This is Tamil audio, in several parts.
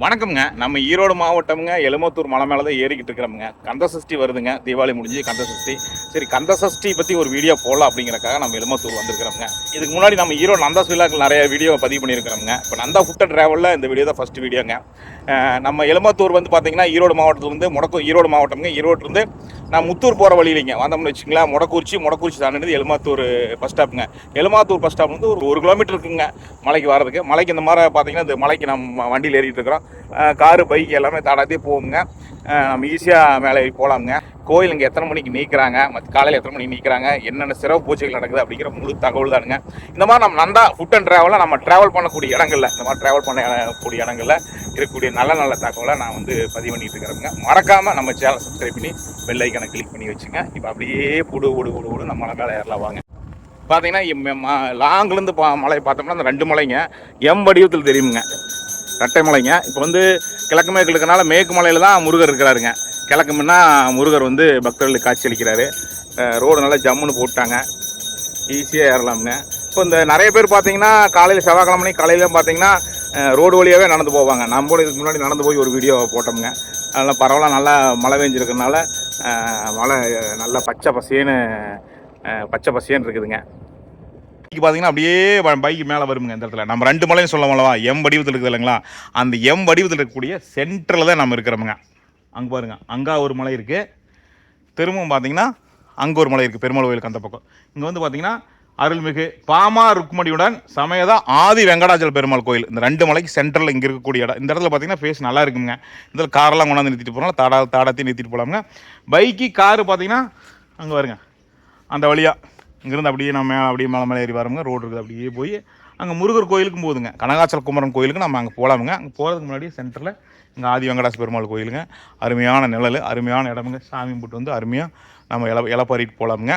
வணக்கம்ங்க. நம்ம ஈரோடு மாவட்டம்ங்க எலுமத்தூர் மலை மேலே தான் ஏறிக்கிட்டு இருக்கிறோம்ங்க. கந்த சஷ்டி வருதுங்க. தீபாவளி முடிஞ்சு கந்த சஷ்டி. சரி கந்த சஷ்டி பற்றி ஒரு வீடியோ போடலாம் அப்படிங்கறக்காக நம்ம எலுமத்தூர் வந்திருக்கிறோம்ங்க. இதுக்கு முன்னாடி நம்ம ஈரோடு நந்தாஸ் விழாக்கள் நிறைய வீடியோ பதிவு பண்ணியிருக்கிறோம்ங்க. இப்போ நந்தா ஃபுட் அண்ட் ட்ராவலில் இந்த வீடியோ தான் ஃபஸ்ட் வீடியோங்க நம்ம எலுமத்தூர் வந்து பார்த்தீங்கன்னா ஈரோடு மாவட்டத்துலேருந்து முடக்கம் ஈரோடு மாவட்டம்ங்க. ஈரோட்டிலேருந்து நான் முத்தூர் போகிற வழியிலைங்க. வந்தோம்னு வச்சுங்களேன் முடக்குறிச்சி முடக்குறிச்சி தாண்டினது எலுமாத்தூர் பஸ் ஸ்டாப்புங்க எலுமாத்தூர் பஸ் ஸ்டாப் வந்து ஒரு ஒரு கிலோமீட்டர் இருக்குங்க மலைக்கு வர்றதுக்கு. மலைக்கு இந்த மாதிரி பார்த்தீங்கன்னா இந்த மலைக்கு நம்ம வண்டியில் ஏறிட்டு இருக்கிறோம். காரு பைக் எல்லாமே தாடாதே போகுங்க. நம்ம ஈஸியாக மேலே போகலாமுங்க கோயில் இங்கே எத்தனை மணிக்கு நீக்கிறாங்க? மற்ற காலையில் எத்தனை மணிக்கு நீக்கிறாங்க? என்னென்ன சிறப்பு பூஜைகள் நடக்குது அப்படிங்கிற முழு தகவல் தானுங்க. இந்த மாதிரி நம்ம நந்தா ஃபுட் அண்ட் ட்ராவலில் நம்ம ட்ராவல் பண்ணக்கூடிய இடங்கள்ல இந்த மாதிரி ட்ராவல் பண்ண கூடிய இடங்களில் இருக்கக்கூடிய நல்ல நல்ல தகவலை நான் வந்து பதிவு பண்ணிட்டு இருக்கிறேங்க. மறக்காமல் நம்ம சேனல் சப்ஸ்கிரைப் பண்ணி பெல் ஐக்கனை கிளிக் பண்ணி வச்சுங்க. இப்போ அப்படியே புடு புடு புடு புடு நம்ம மலை மேலே ஏறலாம் வாங்க. பார்த்தீங்கன்னா லாங்லேருந்து பா மலை பார்த்தோம்னா அந்த ரெண்டு மலைங்க எம் வடிவத்தில் தெரியுமுங்க. ரெட்டை மலைங்க. இப்போ வந்து கிழக்கு மேற்கு இருக்கிறனால மேற்கு மலையில் தான் முருகர் இருக்கிறாருங்க. கிழக்கு முன்னா முருகர் வந்து பக்தர்களுக்கு காட்சி அளிக்கிறாரு. ரோடு நல்லா ஜம்முன்னு போட்டாங்க. ஈஸியாக ஏறலாமுங்க. இப்போ இந்த நிறைய பேர் பார்த்தீங்கன்னா காலையில் செவ்வாய்க்கிழமை காலையில் பார்த்தீங்கன்னா ரோடு வழியாகவே நடந்து போவாங்க. நம்மளும் இதுக்கு முன்னாடி நடந்து போய் ஒரு வீடியோ போட்டோம்ங்க. அதெல்லாம் பரவாயில்ல நல்லா மழை பெஞ்சிருக்கறனால மழை நல்லா பச்சை பசேன்னு பச்சை பசேன்னு இருக்குதுங்க. பைக் பார்த்தீங்கன்னா அப்படியே பைக்கு மேலே வருங்க இந்த இடத்துல. நம்ம ரெண்டு மலையும் சொல்ல மலவா எம் வடிவத்தில் இருக்குது இல்லைங்களா? அந்த எம் வடிவத்தில் இருக்கக்கூடிய சென்டரில் தான் நம்ம இருக்கிறோமுங்க. அங்கே பாருங்க அங்கே ஒரு மலை இருக்குது திரும்பவும் பார்த்தீங்கன்னா அங்கே ஒரு மலை இருக்குது பெருமாள் கோயிலுக்கு அந்த பக்கம். இங்கே வந்து பார்த்தீங்கன்னா அருள்மிகு பாமா ருக்மணியுடன் சமயதா ஆதி வெங்கடாச்சல பெருமாள் கோயில். இந்த ரெண்டு மலைக்கு சென்டரில் இங்கே இருக்கக்கூடிய இடம். இந்த இடத்துல பார்த்தீங்கன்னா ஃபேஸ் நல்லா இருக்குங்க. இந்த காரெல்லாம் கொண்டாந்து நிறுத்திட்டு போகலாம் தாடா தாடாத்தையும் நிறுத்திட்டு போகலாமுங்க பைக்கு காரு பார்த்தீங்கன்னா அங்கே வருங்க. அந்த வழியாக இங்கேருந்து அப்படியே நம்ம அப்படியே மலை மலை ஏறி வரோங்க ரோடு இருக்குது அப்படியே போய் அங்கே முருகர் கோயிலுக்கும் போகுதுங்க. கனகாச்சல குமரன் கோயிலுக்கு நம்ம அங்கே போகலாமுங்க அங்கே போகிறதுக்கு முன்னாடி சென்டரில் இங்கே ஆதி வெங்கடாச பெருமாள் கோயிலுங்க. அருமையான நிழல் அருமையான இடமுங்க. சாமி கும்பிட்டு வந்து அருமையாக நம்ம இல இலப்பாரிட்டு போகலாமுங்க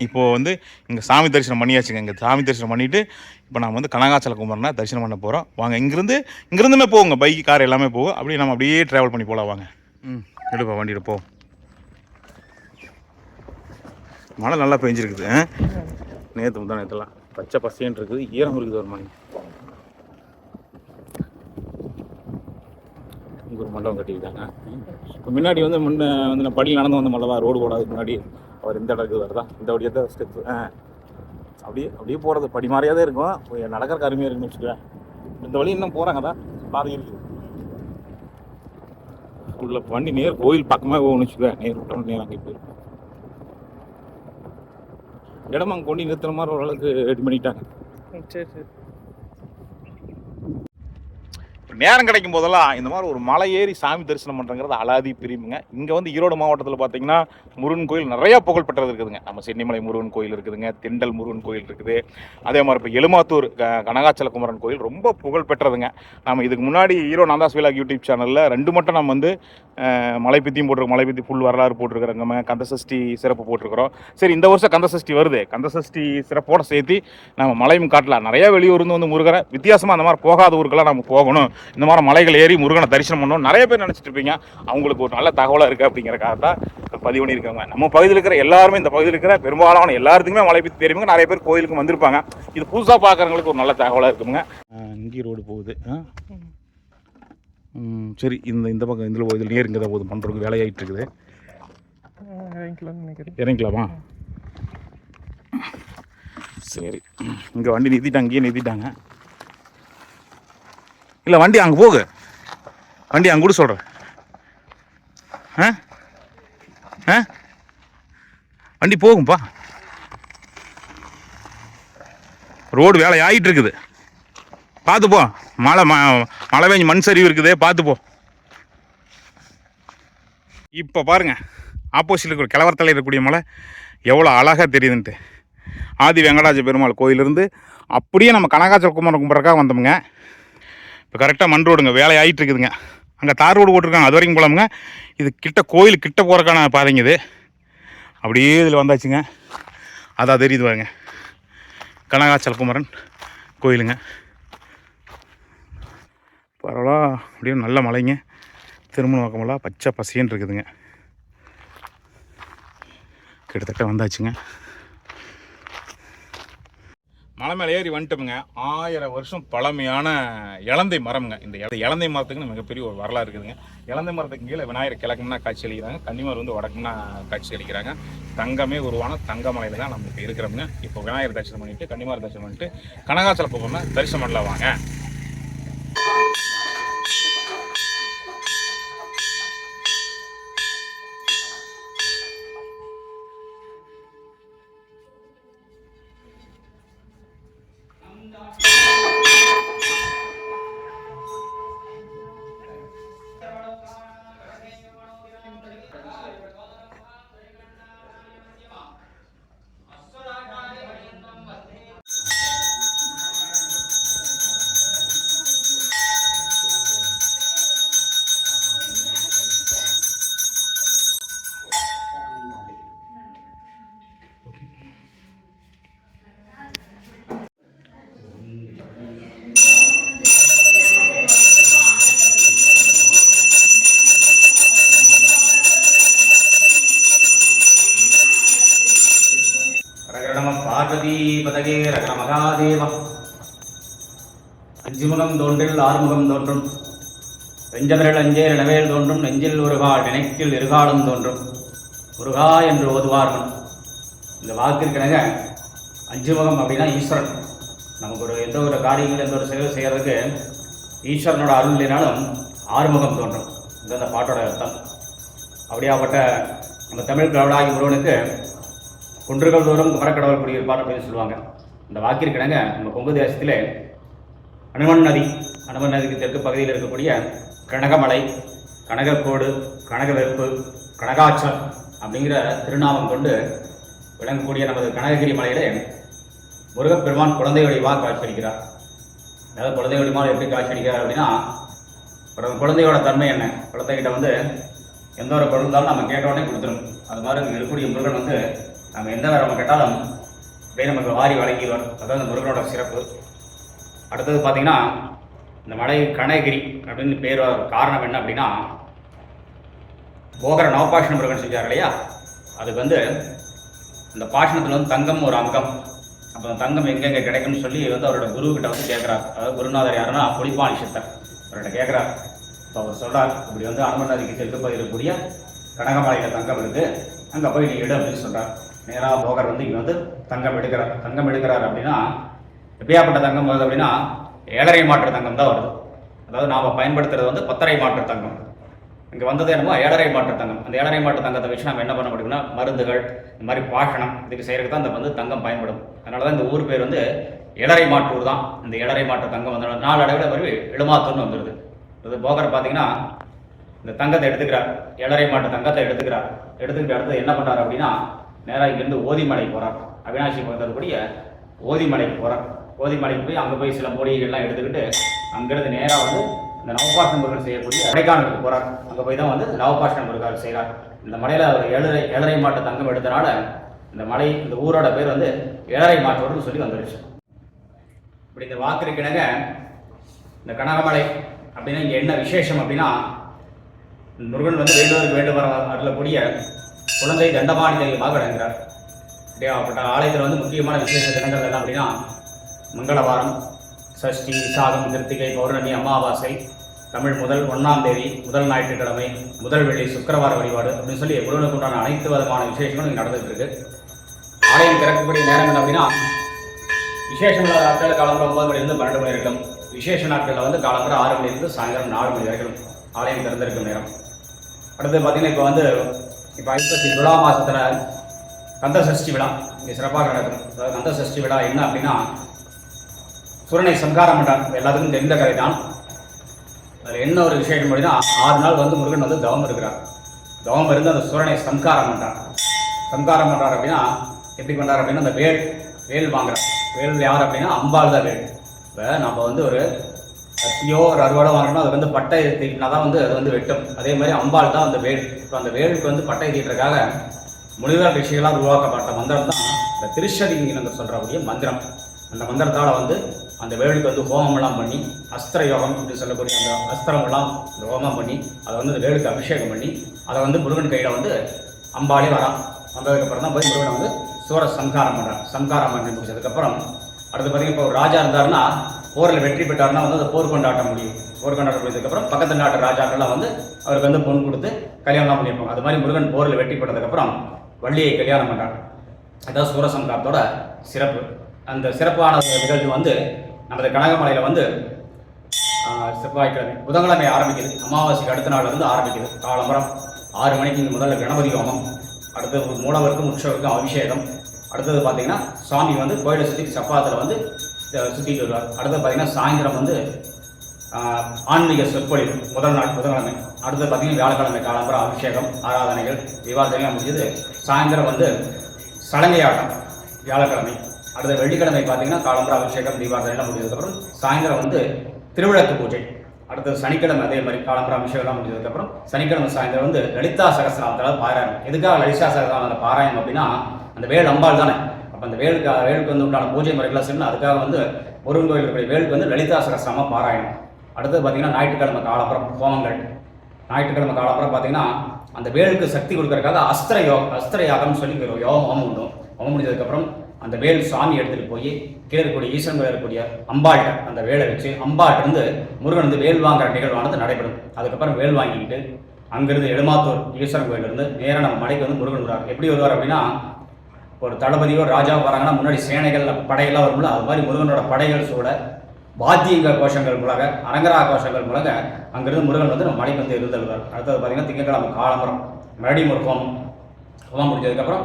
இப்போது வந்து இங்கே சாமி தரிசனம் பண்ணியாச்சுங்க. இங்கே சாமி தரிசனம் பண்ணிவிட்டு இப்போ நம்ம வந்து கனகாச்சல குமரனை தரிசனம் பண்ண போகிறோம் வாங்க இங்கேருந்து இங்கேருந்துமே போகுங்க பைக் கார் எல்லாமே போகும் அப்படியே நம்ம அப்படியே ட்ராவல் பண்ணி போகலாம் வாங்க. ம். எடுப்பா வண்டியில் போ. மழை நல்லா பெஞ்சிருக்குது நேற்று முந்தா நேற்றுலாம் பச்சை பசேன்னு இருக்குது ஈரம் இருக்குது ஒரு மணி இங்கே ஒரு மண்டபம் கட்டிக்கிட்டாங்க இப்போ முன்னாடி வந்து முன்ன வந்து நான் படியில் நடந்து வந்த மண்டபம் ரோடு போடாதுக்கு முன்னாடி அவர் இந்த இடத்துக்கு வருதா இந்த வழியாக தான் ஸ்டெப் அப்படியே அப்படியே போகிறது படி மாதிரியே தான் இருக்கும் போய் நடக்கிறக்கு அருமையாக இருக்குன்னு வச்சுக்கேன் இந்த வழி இன்னும் போகிறாங்க தான். பாதை இருக்குது. உள்ள வண்டி நேர் கோயில் பக்கமாக போகணும்னு வச்சுக்கேன் நேர் விட்டோம் நேரம் அங்கே போயிடும். இடம் அங்கே கொண்டு நிறுத்துற மாதிரி ஓரளவுக்கு ரெடி பண்ணிட்டாங்க. சரி சரி. நேரம் கிடைக்கும் போதெல்லாம் இந்த மாதிரி ஒரு மலை ஏறி சாமி தரிசனம் பண்ணுறங்கிறது அலாதி பிரிவுங்க. இங்கே வந்து ஈரோடு மாவட்டத்தில் பார்த்தீங்கன்னா முருகன் கோயில் நிறையா புகழ்பெற்றது இருக்குதுங்க. நம்ம சென்னிமலை முருகன் கோயில் இருக்குதுங்க திண்டல் முருகன் கோயில் இருக்குது. அதே மாதிரி இப்போ எலுமாத்தூர் க- கனகாச்சல குமரன் கோயில் ரொம்ப புகழ்பெற்றதுங்க நம்ம இதுக்கு முன்னாடி ஈரோ நந்தாஸ் விலாக் யூடியூப் சேனலில் ரெண்டு மட்டும் நம்ம வந்து மலை பித்தியும் போட்டிருக்கோம் மலை பித்தி ஃபுல் வரலாறு போட்டிருக்கிறோங்க கந்தசஷ்டி சிறப்பு போட்டிருக்கிறோம். சரி இந்த வருஷம் கந்தசஷ்டி வருது. கந்தசஷ்டி சிறப்போடு சேர்த்து நம்ம மலையும் காட்டலாம். நிறையா வெளியூர்ந்து வந்து முருகரை வித்தியாசமாக அந்த மாதிரி போகாத ஊருக்கெல்லாம் நம்ம போகணும். இந்த மாதிரி மலைகள் ஏறி முருகனை தரிசனம் பண்ணணும். நிறைய பேர் நினச்சிட்டு இருப்பீங்க. அவங்களுக்கு ஒரு நல்ல தகவலாக இருக்குது அப்படிங்கிறக்காக தான் பதிவு பண்ணியிருக்காங்க. நம்ம பகுதியில் இருக்கிற எல்லாருமே இந்த பகுதியில் இருக்கிற பெரும்பாலான எல்லாத்துக்குமே மலை பற்றி தெரியுங்க நிறைய பேர் கோயிலுக்கு வந்திருப்பாங்க. இது புதுசாக பார்க்குறவங்களுக்கு ஒரு நல்ல தகவலாக இருக்குங்க. இங்கே ரோடு போகுது. சரி இந்த இந்த பக்கம் இதில் இதில் நேர் இங்கே தான் போகுது பண்ணுறதுக்கு வேலையாயிட்டு இருக்குது. இறங்கிக்கலாமா சரி. இங்கே வண்டி நிறுத்திட்டாங்க இங்கேயே நிறுத்திட்டாங்க. இல்லை வண்டி அங்கே போகு. வண்டி அங்கே கூட சொல்கிறேன் ஆ? ஆ? வண்டி போகும்ப்பா ரோடு வேலை ஆகிட்டு இருக்குது. பார்த்து போ. மழை ம மழை பெஞ்சு மண் சரிவு இருக்குது. பார்த்து போ. இப்போ பாருங்க. ஆப்போசிட்டில் இருக்கிற கிழவரத்தில் இருக்கக்கூடிய மலை எவ்வளோ அழகாக தெரியுதுன்ட்டு. ஆதி வெங்கடாஜ பெருமாள் கோயிலிருந்து அப்படியே நம்ம கனகாச்சல குமரன் கும்பிட்றக்காக வந்தோமுங்க. இப்போ கரெக்டாக மண் ரோடுங்க வேலை ஆகிட்டு இருக்குதுங்க அங்கே தார் ரோடு போட்டிருக்காங்க அது வரைக்கும் போலாமுங்க. இது கிட்ட கோயில் கிட்ட போகிறக்கான பாதைங்க இது. அப்படியே இதில் வந்தாச்சுங்க. அதான் தெரியுது பாருங்க. கனகாச்சல குமரன் கோயிலுங்க. பரவாயில்ல அப்படியே நல்ல மலைங்க. திருமண பக்கமெல்லாம் பச்சை பசின்னு இருக்குதுங்க. கிட்டத்தட்ட வந்தாச்சுங்க. மலை மேலே ஏறி வந்துட்டோமுங்க. ஆயிரம் வருஷம் பழமையான இலந்தை மரம்ங்க. இந்த இல- இலந்தை மரத்துக்குன்னு மிகப்பெரிய ஒரு வரலாறு இருக்குதுங்க. இலந்தை மரத்துக்கு கீழே விநாயகர் கிழக்குன்னா காட்சி அளிக்கிறாங்க. கன்னிமார் வந்து வடக்குன்னா காட்சி அளிக்கிறாங்க. தங்கமே உருவான தங்கமலையில் தான் நம்ம இப்போ இருக்கிறோம்ங்க. இப்போ விநாயகர் தரிசனம் பண்ணிட்டு கன்னிமார் தரிசனம் பண்ணிட்டு கனகாச்சல போகணும்னா தரிசனம் பண்ணலாம் வாங்க ஆறுமுகம் தோன்றும். வெஞ்சமிரல் அஞ்சே நிலவேல் தோன்றும். நெஞ்சில் ஒருகால் நினைக்கில் இருகாலம் தோன்றும். முருகா என்று ஓதுவார்கள் இந்த வாக்கிற்கிணங்க அஞ்சுமுகம் அப்படின்னா ஈஸ்வரன். நமக்கு ஒரு எந்த ஒரு காரியங்கள் எந்த ஒரு செயல் செய்கிறதுக்கு ஈஸ்வரனோட அருள் இல்லைனாலும் ஆறுமுகம் தோன்றும். இந்த அந்த பாட்டோட அர்த்தம். அப்படியாப்பட்ட நம்ம தமிழ் கடவுளாகி முருகனுக்கு குன்றுகள் தோறும் குமரக்கடவுள் குடியிருப்பார் அப்படின்னு சொல்லுவாங்க. இந்த வாக்கிற்கிணங்க நம்ம கொங்கு தேசத்திலே அனுமன் நதி அனுமன் நதிக்கு தெற்கு பகுதியில் இருக்கக்கூடிய கனகமலை கனகக்கோடு கனகவெறுப்பு கனகாச்சல் அப்படிங்கிற திருநாமம் கொண்டு விளங்கக்கூடிய நமது கனககிரி மலையிலே முருகப்பெருமான் குழந்தை வடிவாக காட்சியளிக்கிறார். அதாவது குழந்தை வடிவால் எப்படி காட்சியளிக்கிறார் அப்படின்னா ஒரு குழந்தையோட தன்மை என்ன? குழந்தைகிட்ட வந்து எந்த ஒரு பொருள் இருந்தாலும் நம்ம கேட்ட உடனே கொடுத்துரும். அது மாதிரி இங்கே இருக்கக்கூடிய முருகன் வந்து நம்ம எந்த நம்ம கேட்டாலும் அப்படியே நமக்கு வாரி வழங்கிடுவார். அதாவது முருகனோட சிறப்பு. அடுத்தது பார்த்தீங்கன்னா இந்த மலை கனகிரி அப்படின்னு பேர் வர காரணம் என்ன அப்படின்னா போகர நவபாஷணம் முருகன் செஞ்சார் இல்லையா? அதுக்கு வந்து இந்த பாஷணத்தில் வந்து தங்கம் ஒரு அங்கம். அப்போ அந்த தங்கம் எங்கெங்கே கிடைக்கும்னு சொல்லி வந்து அவரோட குருக்கிட்ட வந்து கேட்குறார். அதாவது குருநாதர் யாருன்னா புலிப்பாணி சித்தர் அவர்கிட்ட கேட்குறார். இப்போ அவர் சொல்கிறார் இப்படி வந்து அனுமன் நதிக்கு தெற்கு பகுதியில் இருக்கக்கூடிய கனகமலையில் தங்கம் இருக்குது அங்கே போய் நீ எடு அப்படின்னு சொல்கிறார் நேராக போகர் வந்து இங்கே வந்து தங்கம் எடுக்கிறார். தங்கம் எடுக்கிறார் அப்படின்னா எப்படியாப்பட்ட தங்கம் வருது அப்படின்னா ஏழரை மாற்று தங்கம் தான் வருது. அதாவது நாம் பயன்படுத்துறது வந்து பத்தரை மாற்று தங்கம். இங்கே வந்தது என்னமோ ஏழரை மாற்று தங்கம். அந்த ஏழரை மாற்று தங்கத்தை வச்சு நம்ம என்ன பண்ண முடியும்னா மருந்துகள் இந்த மாதிரி பாஷணம் இதுக்கு செய்கிறதுக்கு தான் இந்த வந்து தங்கம் பயன்படும். அதனால தான் இந்த ஊர் பேர் வந்து ஏழரை மாற்றூர் தான். இந்த ஏழரை மாற்று தங்கம் வந்து நாளடைவில் வருவி எழுமாத்தூர்னு வந்துடுது அது போகர் பார்த்தீங்கன்னா இந்த தங்கத்தை எடுத்துக்கிறார். ஏழரை மாட்டு தங்கத்தை எடுத்துக்கிறார். எடுத்துக்கிட்டு அடுத்து என்ன பண்ணார் அப்படின்னா நேராக இங்கேருந்து ஓதிமலை போகிறார் அவினாசி பக்கத்தில் ஓதிமலைக்கு போகிறார் கோதிமலைக்கு போய் அங்கே போய் சில மூலிகைகள்லாம் எடுத்துக்கிட்டு அங்கேருந்து நேராக வந்து இந்த நவபாஷண முருகன் செய்யக்கூடிய கொடைக்கானலுக்கு போறார். அங்கே போய் தான் வந்து நவபாஷண முருகர் செய்கிறார் இந்த மலையில் அவர் ஏழரை ஏழரை மாட்டு தங்கம் எடுத்தனால இந்த மலை இந்த ஊரோட பேர் வந்து ஏழரை மாட்டோர்னு சொல்லி வந்துடுச்சு இப்படி இந்த வாக்கிற்கிணங்க இந்த கனகமலை அப்படின்னா இங்கே என்ன விசேஷம் அப்படின்னா முருகன் வந்து வேண்டுவதற்கு வேண்டு வர அருளக்கூடிய குழந்தை தண்டபாணி தெய்வமாக விளங்குகிறார். அப்படியாப்பட்ட ஆலயத்தில் வந்து முக்கியமான விசேஷ தினங்கள் என்ன அப்படின்னா மங்களவாரம். சஷ்டி விசாகம் கிருத்திகை பௌர்ணமி அமாவாசை தமிழ் முதல் ஒன்றாம் தேதி முதல் ஞாயிற்றுக்கிழமை முதல் வெள்ளி சுக்கிரவார வழிபாடு அப்படின்னு சொல்லி முருகனுக்கு உண்டான அனைத்து விதமான விசேஷங்களும் இங்கே நடந்துகிட்டு இருக்கு ஆலயம் திறக்கக்கூடிய நேரம் என்ன அப்படின்னா விசேஷம் நாட்கள் நாட்களில் காலம்பரம் ஒன்பது மணிலிருந்து பன்னெண்டு மணி வரைக்கும். விசேஷ நாட்களில் வந்து காலம்பரம் ஆறு மணிலிருந்து சாயங்காலம் நாலு மணி வரைக்கும் ஆலயம் திறந்திருக்கும் நேரம். அடுத்து பார்த்தீங்கன்னா இப்போ வந்து இப்போ ஐப்பசி விழா மாதத்தில் கந்த சஷ்டி விழா இங்கே சிறப்பாக நடக்கும். அதாவது கந்த சஷ்டி விழா என்ன அப்படின்னா சுரனை சம்காரம் பண்றான் எல்லாத்துக்கும் தெரிந்த கதை தான் அதில் என்ன ஒரு விஷயம் அப்படின்னா ஆறு நாள் வந்து முருகன் வந்து தவம் இருக்கிறார். தவம் இருந்து அந்த சுரனை சம்காரம் பண்றார் சம்காரம் பண்ணுறார் அப்படின்னா எப்படி பண்ணுறார் அப்படின்னா அந்த வேல் வேல் வாங்குறார். வேல் யார் அப்படின்னா அம்பாள் தான் வேல். இப்போ நம்ம வந்து ஒரு கத்தியோ ஒரு அறுவாடோ வாங்கணும் அது வந்து பட்டை தீட்டினா தான் வந்து அது வந்து வெட்டும். அதே மாதிரி அம்பாள் தான் அந்த வேல். இப்போ அந்த வேலுக்கு வந்து பட்டை தீட்டுறதுக்காக முனிவர் ரிஷிகளால் உருவாக்கப்பட்ட மந்திரம் தான் இந்த திருஷதிங்கிற சொல்கிறக்கூடிய மந்திரம். அந்த மந்திரத்தால் வந்து அந்த வேலுக்கு வந்து ஹோமம்லாம் பண்ணி அஸ்திர யோகம் அப்படின்னு சொல்லக்கூடிய அந்த அஸ்திரமெல்லாம் இந்த ஹோமம் பண்ணி அதை வந்து அந்த வேலுக்கு அபிஷேகம் பண்ணி அதை வந்து முருகன் கையில் வந்து அம்பாளே வரான். வந்ததுக்கப்புறம் தான் போய் முருகனை வந்து சூர சம்காரம் பண்ணுறான் சம்காரம் பண்ணி முடிச்சதுக்கப்புறம் அடுத்து பார்த்தீங்கன்னா இப்போ ஒரு ராஜா இருந்தாருன்னா போரில் வெற்றி பெற்றாருன்னா வந்து அந்த போர் கொண்டாட்ட முடியும். போர் கொண்டாட்ட முடிஞ்சதுக்கப்புறம் பக்கத்து நாட்டு ராஜாக்கள்லாம் வந்து அவருக்கு வந்து பொன் கொடுத்து கல்யாணம் பண்ணியிருப்பாங்க. அது மாதிரி முருகன் போரில் வெற்றி பெற்றதுக்கப்புறம் வள்ளியை கல்யாணம் பண்றாங்க அதான் சூரசம்காரத்தோட சிறப்பு. அந்த சிறப்பான நிகழ்வு வந்து நமது கனகமலையில் வந்து செவ்வாய்க்கிழமை புதன்கிழமை ஆரம்பிக்குது. அமாவாசைக்கு அடுத்த நாள் வந்து ஆரம்பிக்குது. காலம்பரம் ஆறு மணிக்கு இங்கே முதல்ல கணபதி ஹோமம். அடுத்தது மூலவருக்கும் உற்சவருக்கும் அபிஷேகம். அடுத்தது பார்த்தீங்கன்னா சாமி வந்து கோயிலை சுற்றி சப்பாத்தில் வந்து சுற்றிட்டு வருவார். அடுத்தது பார்த்தீங்கன்னா சாயந்தரம் வந்து ஆன்மீக சொற்பொழிவு முதல் நாள் புதன்கிழமை. அடுத்தது பார்த்தீங்கன்னா வியாழக்கிழமை காலம்பரம் அபிஷேகம் ஆராதனைகள் விவாதனைகள் முடிஞ்சது. சாயந்தரம் வந்து சடங்கையாட்டம் வியாழக்கிழமை. அடுத்த வெள்ளிக்கிழமை பார்த்தீங்கன்னா காலம்பரா அபிஷேகம் தீபாவளிலாம் முடிஞ்சதுக்கப்புறம் சாயந்தரம் வந்து திருவிளக்கு பூஜை. அடுத்தது சனிக்கிழமை அதே மாதிரி காலம்பர அபிஷேகம்லாம் முடிஞ்சதுக்கப்புறம் சனிக்கிழமை சாயந்தரம் வந்து லலிதா சகசிராமத்தில் பாராயணம். எதுக்காக லலிதா சகசிராமத்தில் பாராயணம் அப்படின்னா அந்த வேல் அம்பாள் தானே. அப்போ அந்த வேலுக்கு வேலுக்கு வந்து உண்டான பூஜை முறைகள்லாம் செய்யணும் அதுக்காக வந்து முருகன் கோயில் இருக்கிற வேலுக்கு வந்து லலிதா சகசிராம பாராயணம். அடுத்தது பார்த்தீங்கன்னா ஞாயிற்றுக்கிழமை காலப்புறம் ஹோமங்கள். ஞாயிற்றுக்கிழமை காலப்புறம் பார்த்தீங்கன்னா அந்த வேலுக்கு சக்தி கொடுக்கறதுக்காக அஸ்திர யோ அஸ்திர யாகம்னு சொல்லி யோகம் ஹோமம் உண்டும் ஹோமம் முடிஞ்சதுக்கப்புறம் அந்த வேல் சாமி எடுத்துகிட்டு போய் கீழே இருக்கக்கூடிய ஈஸ்வரன் கோயில் இருக்கக்கூடிய அம்பாள்கிட்ட அந்த வேலை வச்சு அம்பாள்கிட்ட முருகன் வந்து வேல் வாங்குற நிகழ்வானது நடைபெறும். அதுக்கப்புறம் வேல் வாங்கிக்கிட்டு அங்கிருந்து எழுமாத்தூர் ஈஸ்வரன் கோயிலிருந்து நேராக நம்ம மலைக்கு வந்து முருகன் வருவார். எப்படி வருவார் அப்படின்னா ஒரு தளபதியோ ராஜா வராங்கன்னா முன்னாடி சேனைகள் படையெல்லாம் வரும்ல அது மாதிரி முருகனோட படைகள் சூட வாத்தியங்க கோஷங்கள் மூலக அரங்கரா கோஷங்கள் மூலக அங்கிருந்து முருகன் வந்து நம்ம மலைக்கு வந்து இருந்தல்வார் அடுத்தது பார்த்தீங்கன்னா திங்கட்கிழமை காலம்பரம் மறுபடியும் ஒரு ஹோமம். ஹோமம் முடிஞ்சதுக்கப்புறம்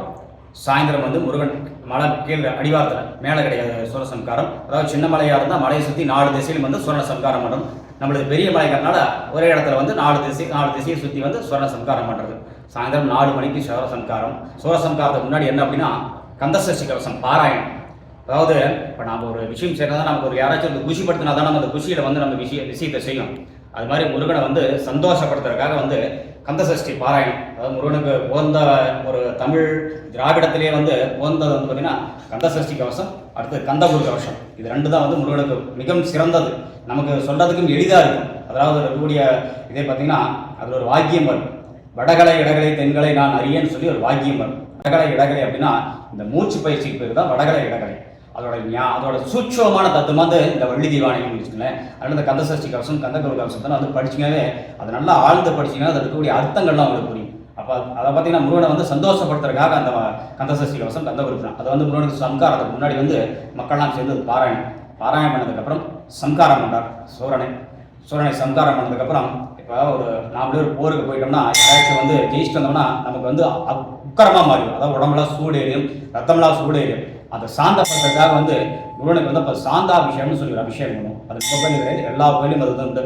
சாயந்தரம் வந்து முருகன் மலை கீழே அடிவாரத்தில் மேலே கிடையாது சூரசம்காரம் அதாவது சின்ன மலையாக இருந்தால் மலையை சுற்றி நாலு திசையிலும் வந்து சுரண சம்காரம் பண்ணும் நம்மளுக்கு பெரிய மலைங்கிறனால ஒரே இடத்துல வந்து நாலு திசை நாலு திசையை சுற்றி வந்து சுரண சம்காரம் பண்ணுறது சாயந்தரம் நாலு மணிக்கு சுர சம்காரம் சுர சம்காரத்துக்கு முன்னாடி என்ன அப்படின்னா கந்தசஷ்டி கவசம் பாராயணம். அதாவது இப்போ நம்ம ஒரு விஷயம் செய்யறதா நமக்கு ஒரு யாராச்சும் ஒரு குஷிப்படுத்தினா தான் நம்ம அந்த குஷியில் வந்து நம்ம விஷய விஷயத்தை செய்யும். அது மாதிரி முருகனை வந்து சந்தோஷப்படுத்துறதுக்காக வந்து கந்தசஷ்டி பாராயணம். அதாவது முருகனுக்கு உகந்த ஒரு தமிழ் திராவிடத்திலேயே வந்து உகந்தது வந்து பார்த்தீங்கன்னா கந்தசஷ்டி கவசம் அடுத்து கந்தகுரு கவசம். இது ரெண்டு தான் வந்து முருகனுக்கு மிகவும் சிறந்தது. நமக்கு சொல்றதுக்கும் எளிதாக இருக்கும். அதாவது இருக்கக்கூடிய இதே பார்த்தீங்கன்னா அதில் ஒரு வாக்கியம் வரும். வடகலை இடகலை தென்கலை நான் அறியேன்னு சொல்லி ஒரு வாக்கியம் வரும். வடகலை இடகலை அப்படின்னா இந்த மூச்சு பயிற்சிக்கு பேர் தான் வடகலை இடகலை. அதோட ஞா அதோட சூட்சமான தத்துவம் வந்து இந்த வள்ளி தீவானின்னு வச்சுக்கோங்களேன். அதனால இந்த கந்தசஷ்டி கவசம் கந்தகுரு கவசம் தான் வந்து படிச்சிங்கவே அதை நல்லா ஆழ்ந்து படிச்சிங்கன்னா அதில் இருக்கக்கூடிய அர்த்தங்கள்லாம் உங்களுக்கு புரியும். அப்போ அதை பார்த்தீங்கன்னா முருகனை வந்து சந்தோஷப்படுத்துறதுக்காக அந்த கந்தசஷ்டி கவசம் கந்த தான் அதை வந்து முருகனுக்கு சம்காரத்துக்கு முன்னாடி வந்து மக்கள்லாம் சேர்ந்து பாராயணம். பாராயணம் பண்ணதுக்கப்புறம் சம்காரம் பண்ணார் சூரனை சூரனை சம்காரம் பண்ணதுக்கப்புறம் இப்போ ஒரு நாமளே ஒரு போருக்கு போயிட்டோம்னா யாராச்சும் வந்து ஜெயிச்சுட்டு வந்தோம்னா நமக்கு வந்து அப்- மாறிடும். அதாவது உடம்புலாம் சூடேறியும் ரத்தம்லாம் சூடேறியும். அதை சாந்தப்படுறதுக்காக வந்து முருகனுக்கு வந்து அப்போ சாந்தாபிஷேகம்னு சொல்லி ஒரு அபிஷேகம் பண்ணும் அது கோயில் கிடையாது எல்லா கோயிலும் அது வந்து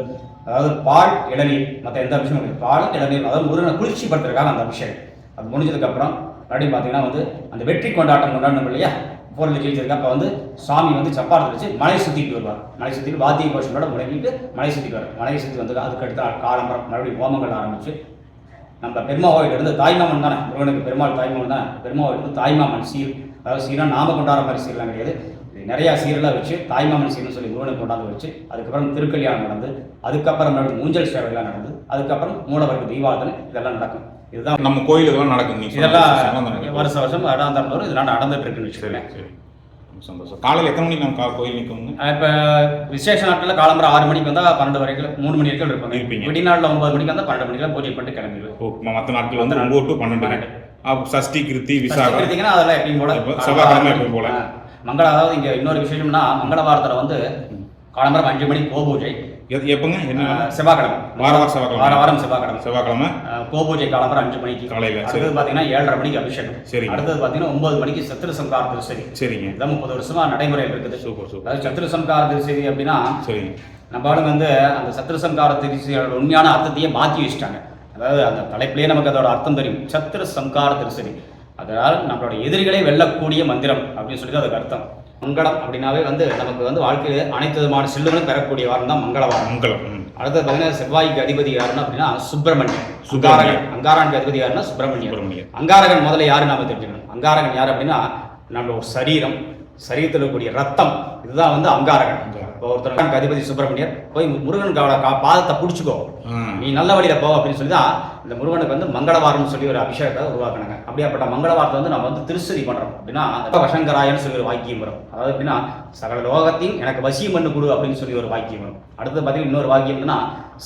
அதாவது பால் இளநீர் மற்ற எந்த அபிஷேகம் கிடையாது. பால் இளநீர் அதாவது முருகனை குளிர்ச்சிப்படுத்துறதுக்காக அந்த அபிஷேகம். அது முடிஞ்சதுக்கப்புறம் மறுபடியும் பார்த்தீங்கன்னா வந்து அந்த வெற்றி கொண்டாட்டம் கொண்டாடணும் இல்லையா? போரில் ஜெயிச்சிருக்க அப்போ வந்து சாமி வந்து சப்பாரத்தை வச்சு மலை சுற்றிட்டு வருவார். மலை சுற்றிட்டு வாத்திய கோஷங்களோட முடங்கிட்டு மலை சுற்றிட்டு வருவார். மலை சுற்றி வந்து அதுக்கு அடுத்த காலம்பரம் மறுபடியும் ஹோமங்கள் ஆரம்பிச்சு நம்ம பெருமாவோயிட்ட இருந்து தாய்மாமன் தானே? முருகனுக்கு பெருமாள் தாய்மாமன் தானே? பெருமாவோயிட்ட இருந்து தாய்மாமன் சீர் அதாவது சீரா நாம கொண்டாடுற மாதிரி சீரெலாம் கிடையாது. நிறையா சீரெல்லாம் வச்சு தாய்மாமன் சீர்னு சொல்லி முருகனுக்கு கொண்டாந்து வச்சு அதுக்கப்புறம் திருக்கல்யாணம் நடந்து அதுக்கப்புறம் மறுபடியும் ஊஞ்சல் சேவைலாம் நடந்து அதுக்கப்புறம் மூலவருக்கு தீபாவளி இதெல்லாம் நடக்கும். இதுதான் நம்ம கோயில் இதெல்லாம் நடக்கும் இதெல்லாம். வருஷம் வருஷம் வருடாந்திரம் தோறும் இதெல்லாம் நடந்துட்டு இருக்குன்னு வச்சுக்கோங்க சந்தோஷம். காலையில் எத்தனை மணிக்கு நம்ம கா- கோயில் நிற்குங்க இப்போ விசேஷ நாட்களில் காலம்பரம் ஆறு மணிக்கு வந்தால் பன்னெண்டு வரைக்கும் மூணு மணி வரைக்கும் இருப்பாங்க. இருப்பீங்க. வெடிநாளில் ஒன்பது மணிக்கு வந்தால் பன்னெண்டு மணிக்கெல்லாம் பூஜை பண்ணிட்டு கிளம்பிடுவேன். ஓ மற்ற நாட்கள் வந்து ஒம்பது டு பன்னெண்டு சஷ்டி கிருத்தி விசாகம். எடுத்தீங்கன்னா அதெல்லாம் எப்பயும் போல? செவ்வாய்க்கிழமை எப்பயும் போல. மங்கள அதாவது இங்க இன்னொரு விசேஷம்னா மங்களவாரத்தில் வந்து காலம்பரம் அஞ்சு மணிக்கு கோபூஜை எது- எப்போங்க? என்ன செவ்வாய்க்கிழமை. வார வாரம் செவ்வாய்க்கிழமை. வார வாரம் செவ்வாய்க்கிழமை. செவ்வாய்க்கிழமை? கோபூஜை காலம்பரம் அஞ்சு மணிக்கு. காலையில, சரி. அடுத்தது பார்த்தீங்கன்னா ஏழரை மணிக்கு அபிஷேகம். சரிங்க. அடுத்தது பார்த்தீங்கன்னா ஒன்பது மணிக்கு சத்திர சம்கார திருசதி. சரிங்க. இதான் முப்பது வருஷமா நடைமுறையில் இருக்குது. Super super. அதாவது சத்திர சம்கார திருசதி அப்படின்னா சரிங்க. நம்ம ஆளுங்க வந்து அந்த சத்திர சம்கார திருசதியோட உண்மையான அர்த்தத்தையே மாற்றி வச்சிட்டாங்க. அதாவது அந்த தலைப்பிலேயே நமக்கு அதோட அர்த்தம் தெரியும். சத்திர சம்கார திருசதி. அதனால் நம்மளோட எதிரிகளை வெல்லக்கூடிய மந்திரம் அப்படின்னு சொல்லி அதுக்கு அர்த்தம். மங்களம் அப்படின்னாவே வந்து நமக்கு வந்து வாழ்க்கையில் அனைத்து விதமான செல்வங்களும் பெறக்கூடிய வாரம் தான் மங்களவாரம். மங்களம். ம். அடுத்தது பார்த்தீங்கன்னா செவ்வாய்க்கு அதிபதி யாருன்னா அப்படின்னா சுப்பிரமணியன். சுப்பிரமணியன். அங்காரகன். அங்காரனுக்கு அதிபதி யாருன்னா சுப்பிரமணியன். சுப்பிரமணியன். அங்காரகன் முதல்ல யாரு நாம தெரிஞ்சுக்கணும்? அங்காரகன் யார் அப்படின்னா நம்மளோட சரீரம் சரீரத்தில் இருக்கக்கூடிய ரத்தம் இதுதான் வந்து அங்காரகன். இப்போ ஒருத்தர் அதிபதி சுப்பிரமணியர் போய் முருகன் கா- கா- பாதத்தை பிடிச்சிக்கோ. நீ நல்ல வழியில போ அப்படின்னு சொல்லி தான் இந்த முருகனுக்கு வந்து மங்களவாரம்னு சொல்லி ஒரு அபிஷேகத்தை உருவாக்குனாங்க. அப்படியாப்பட்ட மங்களவாரத்தை வந்து நம்ம வந்து திருச்சதி பண்றோம். அப்படின்னா அந்த வசங்கராயன்னு சொல்லி ஒரு வாக்கியம் வரும். அதாவது எப்படின்னா சகல லோகத்தையும் எனக்கு வசியம் பண்ணு கொடு அப்படின்னு சொல்லி ஒரு வாக்கியம் வரும். அடுத்து பார்த்தீங்கன்னா இன்னொரு வாக்கியம் என்னன்னா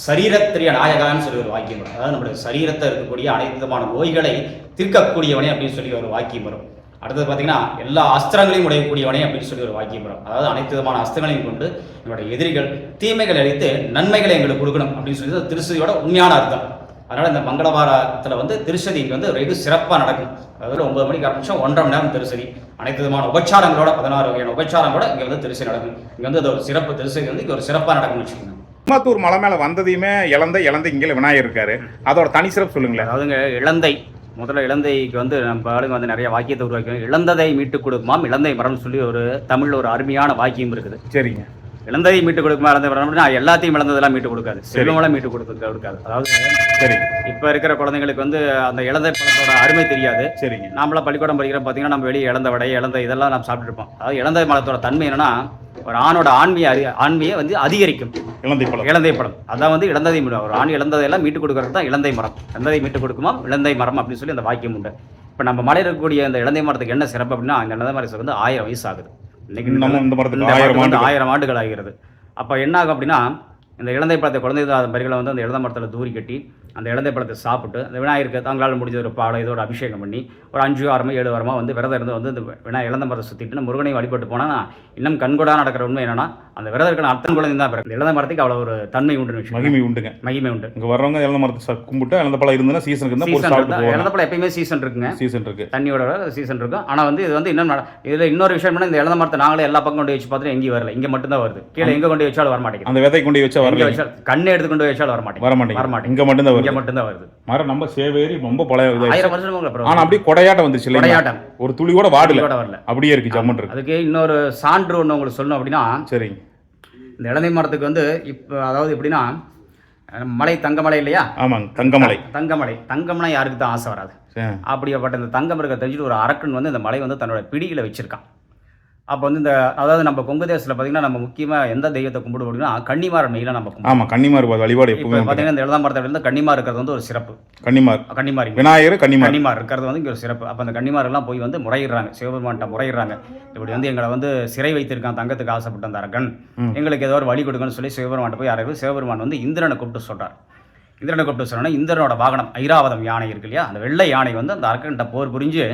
சரீரத்திரிய நாயகான்னு சொல்லி ஒரு வாக்கியம் வரும். அதாவது நம்மளுடைய சரீரத்தை இருக்கக்கூடிய அனைத்து விதமான நோய்களை தீர்க்கக்கூடியவனே அப்படின்னு சொல்லி ஒரு வாக்கியம் வரும். அடுத்தது பார்த்தீங்கன்னா எல்லா அஸ்திரங்களையும் உடையக்கூடியவனே அப்படின்னு சொல்லி ஒரு வாக்கியம் வரும். அதாவது அனைத்து விதமான அஸ்திரங்களையும் கொண்டு என்னுடைய எதிரிகள் தீமைகளை அழித்து நன்மைகளை எங்களுக்கு கொடுக்கணும் அப்படின்னு சொல்லி அது திருச்சதியோட உண்மையான அர்த்தம். அதனால இந்த மங்களவாரத்தில் வந்து திருச்சதி இங்கே வந்து வெகு சிறப்பாக நடக்கும். அதாவது ஒன்பது மணிக்கு ஆரம்பிச்சோம் ஒன்றரை மணி நேரம் திருச்சதி அனைத்து விதமான உபச்சாரங்களோட பதினாறு வகையான உபச்சாரங்களோட இங்கே வந்து திருச்சதி நடக்கும். இங்கே வந்து அது ஒரு சிறப்பு திருச்சதி வந்து இங்கே ஒரு சிறப்பாக நடக்கும்னு வச்சுக்கோங்க. மலை மேல வந்ததையுமே இழந்த இழந்த இங்கே விநாயகர் இருக்காரு. அதோட தனி சிறப்பு சொல்லுங்களேன். அதாவதுங்க இளந்தை முதல்ல இலந்தைக்கு வந்து நம்ம ஆளுங்க வந்து நிறைய வாக்கியத்தை உருவாக்கி இழந்ததை மீட்டுக் கொடுக்குமாம். இலந்தை மரம்னு சொல்லி ஒரு தமிழ்ல ஒரு அருமையான வாக்கியம் இருக்குது. சரிங்க. இளந்ததை மீட்டுக் கொடுக்குமா அப்படின்னா எல்லாத்தையும் இழந்ததெல்லாம் மீட்டு கொடுக்காது. செல்வமெல்லாம் மீட்டு கொடுக்க கொடுக்காது. அதாவது சரி. இப்ப இருக்கிற குழந்தைங்களுக்கு வந்து அந்த இளந்தை பழத்தோட அருமை தெரியாது. சரிங்க நாமளாம் பள்ளிக்கூடம் படிக்கிற பார்த்தீங்கன்னா நம்ம வெளியே இழந்த வடை இழந்த இதெல்லாம் நம்ம சாப்பிட்டுருப்போம். அதாவது இளந்தை மரத்தோட தன்மை என்னன்னா ஒரு ஆணோட ஆண்மையை அறி ஆண்மையை வந்து அதிகரிக்கும். இளந்தை பழம். இளந்தை படம் அதான் வந்து இளந்ததை மரம் ஒரு ஆண் இழந்ததையெல்லாம் மீட்டு கொடுக்கறது தான் இளந்தை மரம். இளந்ததை மீட்டு கொடுக்குமா இளந்தை மரம் அப்படின்னு சொல்லி அந்த வாக்கியம் உண்டு. இப்போ நம்ம மலையில் இருக்கக்கூடிய இந்த இளந்தை மரத்துக்கு என்ன சிறப்பு அப்படின்னா இந்த இளந்தை மரத்துக்கு வந்து ஆயிரம் வயசு ஆகுது. இன்னைக்கு ஆயிரம் ஆண்டுகள். ஆகிறது அப்போ என்ன ஆகும் அப்படின்னா இந்த இளந்தை பழத்தை குழந்தை பரிகளை வந்து அந்த இளந்த மரத்தில் தூரி கட்டி அந்த இளந்தை பழத்தை சாப்பிட்டு அந்த விநாயகருக்கு தங்களால் முடிஞ்ச ஒரு பாடம் இதோட அபிஷேகம் பண்ணி ஒரு அஞ்சு வாரமோ ஏழு வாரமோ வந்து விரதம் இருந்து வந்து இந்த வினா இளந்த மரத்தை சுற்றிட்டு முருகனை வழிபட்டு போனால் இன்னும் கண்கூடா நடக்கிற உண்மை என்னன்னா அந்த விரதத்துக்கான அர்த்தம் குழந்தை தான் பிறகு இளந்த மரத்துக்கு அவ்வளோ ஒரு தன்மை வச்சுக்கோங்க. மகிமை உண்டுங்க. மகிமை உண்டு. இங்க வர்றவங்க இளந்த மரத்தை கும்பிட்டு இளந்த பழம் இருந்ததுன்னா சீசனுக்கு சீசன் இருந்தால் இளந்த பழம் எப்பயுமே சீசன் இருக்குங்க. சீசன் இருக்கு. தண்ணியோட சீசன் இருக்கும். ஆனால் வந்து இது வந்து இன்னும் இதுல இன்னொரு விஷயம் என்ன இந்த இளந்த மரத்தை நாங்களே எல்லா பக்கம் கொண்டு வச்சு பார்த்துட்டு எங்கேயும் வரல. இங்கே மட்டும் தான் வருது. கீழே எங்கே கொண்டு வச்சாலும் வர மாட்டேங்குது அந்த விதை கொண்டு வச்சா எங்கே வரல கண்ணை எடுத்து கொண்டு வச்சாலும் வர மாட்டேங்குது வர மாட்டேங்குது வர மாட்டேங்குது இங்க மட்டும் தான் இங்கே வருது. மரம் நம்ம சேவேரி ரொம்ப பழைய. ஆயிரம் வருஷம் அப்படியே கொடையாட்டம் வந்துச்சு கொடையாட்டம். ஒரு துளி கூட வாடல. வரல அப்படியே இருக்கு ஜம்மன் இருக்கு. அதுக்கு இன்னொரு சான்று ஒன்று உங்களுக்கு சொல்லணும் அப்படின்னா சரிங்க. இந்த இளந்தை மரத்துக்கு வந்து இப்போ அதாவது எப்படின்னா மலை தங்கமலை இல்லையா? ஆமாங்க தங்கமலை. தங்கமலை. தங்கம்னா யாருக்கு தான் ஆசை வராது. அப்படியாப்பட்ட இந்த தங்கம் இருக்க தெரிஞ்சுட்டு ஒரு அரக்கன் வந்து இந்த மலை வந்து தன்னோட பிடியில் வச்சிருக்கான். அப்போ வந்து இந்த அதாவது நம்ம கொங்கு தேசத்தில் பார்த்தீங்கன்னா நம்ம முக்கியமாக எந்த தெய்வத்தை கும்பிடுவோம் அப்படின்னா கன்னிமார் மெயிலாக நம்ம கும்பிடுவோம். ஆமா கன்னிமார் வழிபாடு இப்போ. பார்த்தீங்கன்னா இந்த எழுதாமரத்தில் இருந்து கன்னிமார் இருக்கிறது வந்து ஒரு சிறப்பு. கன்னிமார். கன்னிமாரி விநாயகர் கன்னிமார். கன்னிமார் இருக்கிறது வந்து இங்கே ஒரு சிறப்பு. அப்போ அந்த கன்னிமாரெல்லாம் போய் வந்து முறையிடுறாங்க. சிவபெருமான்கிட்ட முறையிடுறாங்க. இப்படி வந்து எங்களை வந்து சிறை வைத்திருக்கான் தங்கத்துக்கு ஆசைப்பட்ட அந்த அரக்கன். ம். எங்களுக்கு ஏதோ ஒரு வழி கொடுங்கன்னு சொல்லி சிவபெருமான்ட்ட போய் யாராவது சிவபெருமான் வந்து இந்திரனை கூப்பிட்டு சொல்றார். இந்திரனை கூப்பிட்டு சொன்னா இந்திரனோட வாகனம் ஐராவதம் யானை இருக்கு இல்லையா? அந்த வெள்ளை யானை வந்து அந்த அரக்கன்கிட்ட போர் புரிஞ்சு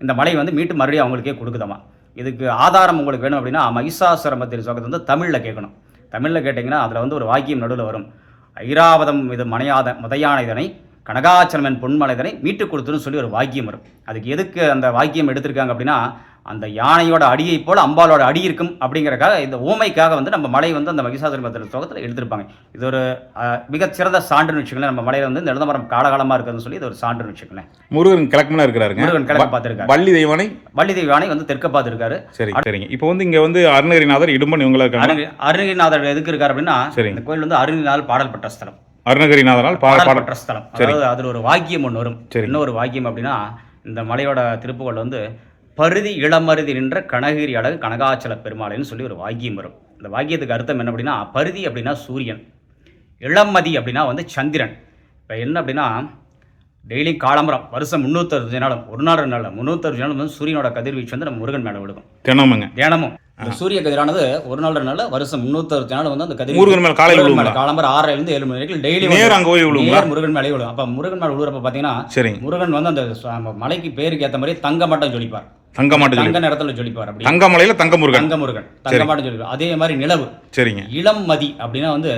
இந்த மலை வந்து மீட்டு மறுபடியும் அவங்களுக்கே கொடுக்குதாமா இதுக்கு ஆதாரம் உங்களுக்கு வேணும் அப்படின்னா மகிஷாசுரமத்தின் சோகத்தை வந்து தமிழில் கேட்கணும். தமிழில் கேட்டிங்கன்னா அதில் வந்து ஒரு வாக்கியம் நடுவில் வரும். ஐராவதம் இது மனையாத முதையான இதனை கனகாச்சலமன் பொன்மலைதனை மீட்டு கொடுத்துன்னு சொல்லி ஒரு வாக்கியம் வரும். அதுக்கு எதுக்கு அந்த வாக்கியம் எடுத்திருக்காங்க அப்படின்னா அந்த யானையோட அடியை போல அம்பாலோட அடி இருக்கும் அப்படிங்கறக்காக இந்த ஊமைக்காக வந்து நம்ம மலை வந்து அந்த மகிஷாசுரமத்தின் சோகத்தில் எடுத்திருப்பாங்க. இது ஒரு அஹ், மிகச் சிறந்த சான்றுன்னு வச்சுக்கோங்களேன் நம்ம மலையில வந்து இந்த காலகாலமாக இருக்குதுன்னு சொல்லி இது ஒரு சான்றுன்னு வச்சுக்கோங்களேன் முருகன் கிழக்குமனா இருக்கிறாருங்க. முருகன் கிழக்கு பார்த்துருக்காரு. வள்ளி தெய்வானை? வள்ளி தேவி யானை வந்து தெற்க பார்த்துருக்காரு. சரி சரிங்க. இப்போ வந்து இங்க வந்து அருணகிரிநாதர் இடும்பன் இவங்களா இருக்காங்க. அருணி அருணிநாதர் எதுக்கு இருக்காரு அப்படின்னா சரிங்க. இந்த கோயில் வந்து அருணினால் பாடல் பெற்ற ஸ்தலம். அருணகிரிநாதனால் பாடல் பாட பெற்ற ஸ்தலம் சரி. அதாவது அதில் ஒரு வாக்கியம் ஒன்று வரும். சரி. என்ன ஒரு வாக்கியம் அப்படின்னா இந்த மலையோட திருப்புகழ் வந்து பருதி இளமருதி நின்ற கனகிரி அழகு கனகாச்சல பெருமாளைன்னு சொல்லி ஒரு வாக்கியம் வரும். இந்த வாக்கியத்துக்கு அர்த்தம் என்ன அப்படின்னா பருதி அப்படின்னா சூரியன் இளமதி அப்படின்னா வந்து சந்திரன். இப்போ என்ன அப்படின்னா டெய்லி காலம்பரம் வருஷம் முந்நூற்றறுபது நாளும் ஒரு நாள் ரெண்டு நாள் முந்நூற்றறுபது நாளும் வந்து சூரியனோட கதிர்வீச்சு வந்து நம்ம முருகன் மேலே விழுகும். தினமுங்க. தினமும். இந்த சூரிய கதிரானது ஒரு நாள் ரெண்டு நாள் வருஷம் முந்நூற்றறுபது நாள் வந்து அந்த கதிர் முருகன் மேல காலையில விழுவுங்களா? காலம்பரம் ஆறரை இருந்து ஏழு மணி வரைக்கும் டெய்லி நேரா அங்க போய்? நேர் முருகன் மேலே விழும் அப்ப முருகன் மேலே விழுறப்ப பாத்தீங்கன்னா சரிங்க. முருகன் வந்து அந்த மலைக்கு பேருக்கு ஏத்த மாதிரி தங்க மட்டும் ஜொலிப்பார். தங்க மாட்டு சொல்லி தங்க நிறத்துல ஜொலிப்பார் அப்படி தங்கமலையில தங்க முருகன் தங்க முருகன் தங்க மட்டும் ஜொலிப்பார் அதே மாதிரி நிலவு. சரிங்க. இளம் மதி அப்படின்னா வந்து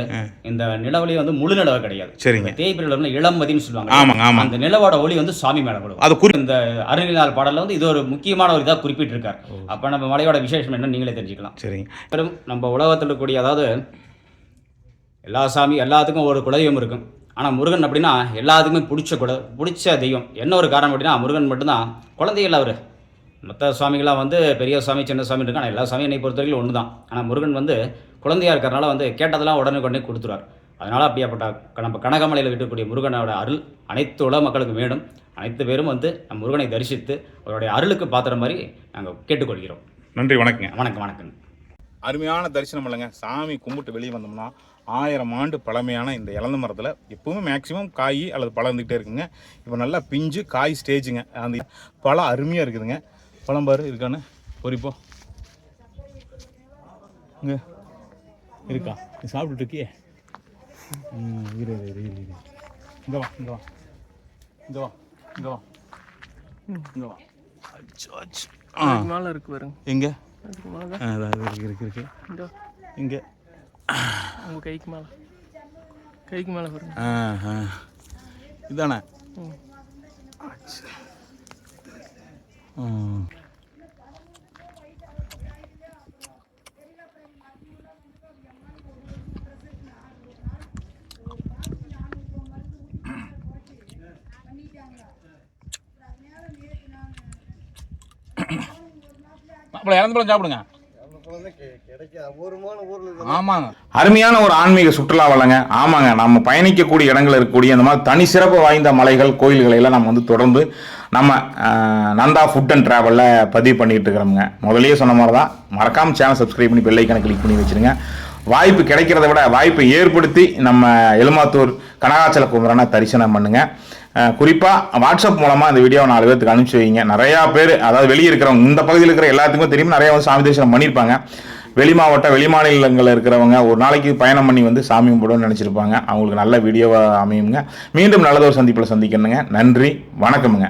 இந்த நிலவுலயே வந்து முழு நிலவு கிடையாது. சரிங்க. தேய்பிரில இளம் மதின்னு சொல்லுவாங்க. ஆமாங்க ஆமாங்க. அந்த நிலவோட ஒளி வந்து சாமி மேல விழுவும் அது குறி இந்த அருணிநாள் பாடல்ல வந்து இது ஒரு முக்கியமான ஒரு இதா குறிப்பிட்டிருக்கார். அப்ப நம்ம மலையோட விசேஷம் என்ன நீங்களே தெரிஞ்சுக்கலாம். சரிங்க. பெரும் நம்ம உலகத்தில் இருக்கக்கூடிய அதாவது எல்லா சாமி எல்லாத்துக்கும் ஒரு குலதெய்வம் இருக்கும். ஆனால் முருகன் அப்படின்னா எல்லாத்துக்குமே பிடிச்ச குல பிடிச்ச தெய்வம். என்ன ஒரு காரணம் அப்படின்னா முருகன் மட்டும்தான். குழந்தைகள் அவர். மற்ற சுவாமிகளாம் வந்து பெரிய சுவாமி சின்ன சுவாமி இருக்கு ஆனால் எல்லா சாமியும் என்னை பொறுத்தவரைக்கும் ஒன்று தான் ஆனால் முருகன் வந்து குழந்தையா இருக்கிறனால வந்து கேட்டதெல்லாம் உடனே உடனே கொடுத்துருவார். அதனால் அப்படியாப்பட்ட க- நம்ம கனகமலையில் விட்டுக்கூடிய முருகனோட அருள் அனைத்து உலக மக்களுக்கு வேணும் அனைத்து பேரும் வந்து நம் முருகனை தரிசித்து அவருடைய அருளுக்கு பாத்திர மாதிரி நாங்கள் கேட்டுக்கொள்கிறோம். நன்றி வணக்கங்க. வணக்கம் வணக்கம். அருமையான தரிசனம் இல்லைங்க. சாமி கும்பிட்டு வெளியே வந்தோம்னா ஆயிரம் ஆண்டு பழமையான இந்த இளந்த மரத்தில் எப்பவுமே மேக்ஸிமம் காய் அல்லது பழம் இருந்துகிட்டே இருக்குங்க. இப்போ நல்லா பிஞ்சு காய் ஸ்டேஜுங்க அந்த பழம் அருமையாக இருக்குதுங்க. பழம் பாரு இருக்கான்னு பொறிப்போ இங்கே. இருக்கா? நீ சாப்பிட்டுட்டு இருக்கியே? இரு இரு இரு இரு, இரு. இங்கே வா இங்கே வா. இங்கே வா இங்கே வா. இங்கே வா. அச்சோ அச்சோ. ஆ. மேலே இருக்கு பாருங்க. எங்கே? அதாவது இருக்கு இருக்கு இருக்கு. இந்த. இங்கே. உங்கள் கைக்கு மேலே. கைக்கு மேலே பாருங்க. ஆ ஆ. இதானே? ம். மாப்பிள்ள இறந்து பழம் சாப்பிடுங்க. ஆமாங்க. அருமையான ஒரு ஆன்மீக சுற்றுலா வளங்க. ஆமாங்க நம்ம பயணிக்கக்கூடிய இடங்கள் இருக்கக்கூடிய இந்த மாதிரி தனி சிறப்பு வாய்ந்த மலைகள் கோயில்களை எல்லாம் நம்ம வந்து தொடர்ந்து நம்ம நந்தா ஃபுட் அண்ட் ட்ராவலில் பதிவு பண்ணிட்டு இருக்கிறோமுங்க. முதலே சொன்ன மாதிரி தான் மறக்காம சேனல் சப்ஸ்கிரைப் பண்ணி பெல்லைக்கான கிளிக் பண்ணி வச்சுருங்க. வாய்ப்பு கிடைக்கிறத விட வாய்ப்பை ஏற்படுத்தி நம்ம எலுமாத்தூர் கனகாச்சல குமரனை தரிசனம் பண்ணுங்கள் குறிப்பாக வாட்ஸ்அப் மூலமாக இந்த வீடியோவை நாலு பேருக்கு அனுப்பிச்சு வைங்க. நிறையா பேர் அதாவது வெளியே இருக்கிறவங்க இந்த பகுதியில் இருக்கிற எல்லாத்துக்கும் தெரியும். நிறையா வந்து சாமி தரிசனம் பண்ணியிருப்பாங்க. வெளி மாவட்ட வெளி மாநிலங்களில் இருக்கிறவங்க ஒரு நாளைக்கு பயணம் பண்ணி வந்து சாமி கும்பிடணும்னு நினச்சிருப்பாங்க. அவங்களுக்கு நல்ல வீடியோவாக அமையுங்க. மீண்டும் நல்லதொரு சந்திப்பில் சந்திக்கணுங்க. நன்றி வணக்கமுங்க.